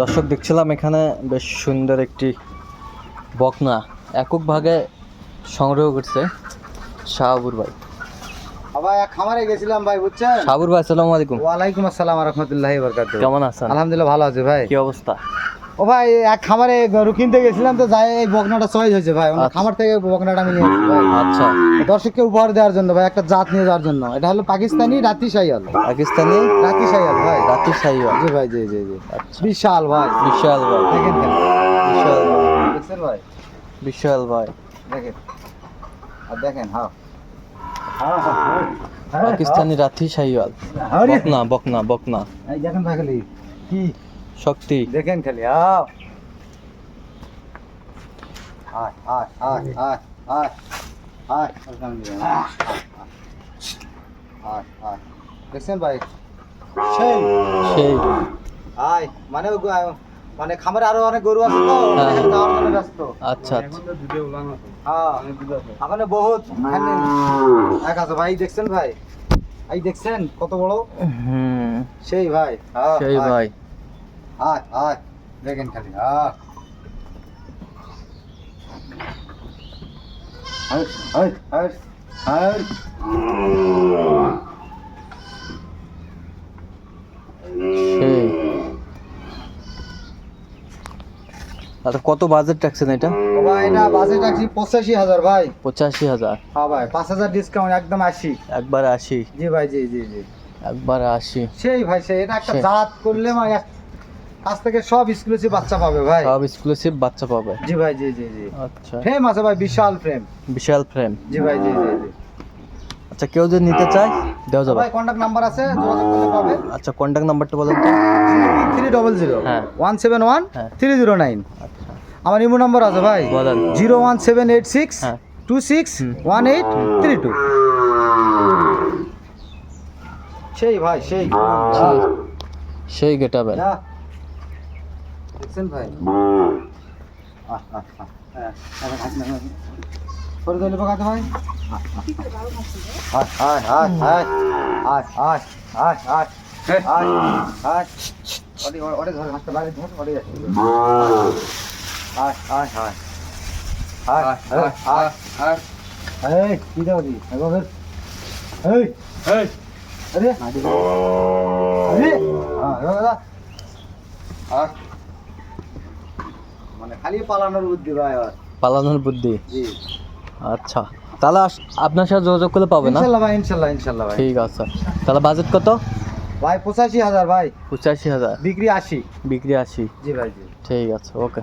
দর্শক দেখছিলাম এখানে বেশ সুন্দর একটি বকনা। একক ভাগে সংগ্রহ করছে শাহাবুর ভাই। আবার খামারে গেছিলাম ভাই বুঝছেন? শাহাবুর ভাই আসসালামু আলাইকুম। ওয়ালাইকুম আসসালাম রাহমাতুল্লাহি ওয়া বারাকাতুহু। কেমন আছেন? আলহামদুলিল্লাহ ভালো আছে ভাই। কি অবস্থা? ও ভাই এক খামারে গরু কিনতে গেছিলাম তো যাই এই বকনাটা চয়েস হয়েছে ভাই। অন্য আচ্ছা। খামার থেকে বকনাটা আমি নিয়ে এসেছি ভাই। আচ্ছা। দর্শককে উপহার দেওয়ার জন্য ভাই একটা জাত নিয়ে যাওয়ার জন্য। এটা হলো পাকিস্তানি রাতি শাইয়াল। পাকিস্তানি? রাতি শাইয়াল ভাই। রাতি সাইওয়াল জি ভাই জি জি জি। আচ্ছা। বিশাল ভাই। বিশাল ভাই। দেখেন বিশাল। ভাই দেখছেন ভাই? বিশাল ভাই। দেখেন। আর দেখেন হ্যাঁ। হ্যাঁ, হ্যাঁ, হ্যাঁ। পাকিস্তানি রাতি সাইওয়াল বকনা বকনা বকনা। এই দেখেন ভাই কি শক্তি। দেখেন খালি আও আয় আয় আয় আয় আয় আয় আয়, আয় আয় দেখছেন ভাই? সেই। সেই। আয় মানে মানে খামারে আরও অনেক গরু আছে তো হ্যাঁ। যাওয়ার জন্য ব্যস্ত আচ্ছা আচ্ছা। হ্যাঁ। বহুত এক আছে ভাই দেখছেন ভাই? এই দেখছেন কত বড়? হুম। সেই ভাই হ্যাঁ, সেই ভাই। আয় আয় দেখেন খালি হ্যাঁ হাই হাই হাই হাই সেই আচ্ছা কত বাজেট রাখছেন এটা ও ভাই এটা বাজেট আছে পঁচাশি হাজার ভাই পঁচাশি হাজার হ্যাঁ ভাই পাঁচ হাজার ডিসকাউন্ট একদম আশি একবার আশি জি ভাই জি জি জি একবার আশি সেই ভাই সেই এটা একটা সেই। জাত করলে মানে কাছ থেকে সব এক্সক্লুসিভ বাচ্চা পাবে ভাই। সব এক্সক্লুসিভ বাচ্চা পাবে। জি ভাই জি জি জি। আচ্ছা। ফ্রেম আছে ভাই বিশাল ফ্রেম বিশাল ফ্রেম জি ভাই জি জি জি। আচ্ছা কেউ যদি নিতে চায় দেওয়া যাবে। ভাই কন্ট্যাক্ট নাম্বার আছে যোগাযোগ করলে পাবে। আচ্ছা কন্ট্যাক্ট নাম্বারটা বলেন তো। থ্রি ডবল জিরো হ্যাঁ। One seven one. Three zero nine আমার ইমো নাম্বার আছে ভাই। বলেন। Zero one seven eight six two six. One eight three two সেই ভাই সেই। সেই। গেটাবেন। দেখছেন ভাই করে দিলে পোকাতে ভাই ওরে ধরে হাঁটতে বাইরে ধর ওরে যাচ্ছে আয় আয় আয় আয় আয় আয় আয় এই কি দাও দি এবার এই এই আরে আরে হ্যাঁ দাদা আয় মানে খালি পালানোর বুদ্ধি ভাই আর। পালানোর বুদ্ধি? জি। আচ্ছা। তাহলে আপনার সাথে যোগাযোগ করলে পাবে না? ইনশাল্লাহ ভাই ইনশাল্লাহ ইনশাল্লাহ ভাই। ঠিক আছে। তাহলে বাজেট কত? ভাই পঁচাশি হাজার ভাই। পঁচাশি হাজার। বিক্রি আশি। বিক্রি আশি। জি ভাই জি। ঠিক আছে ওকে।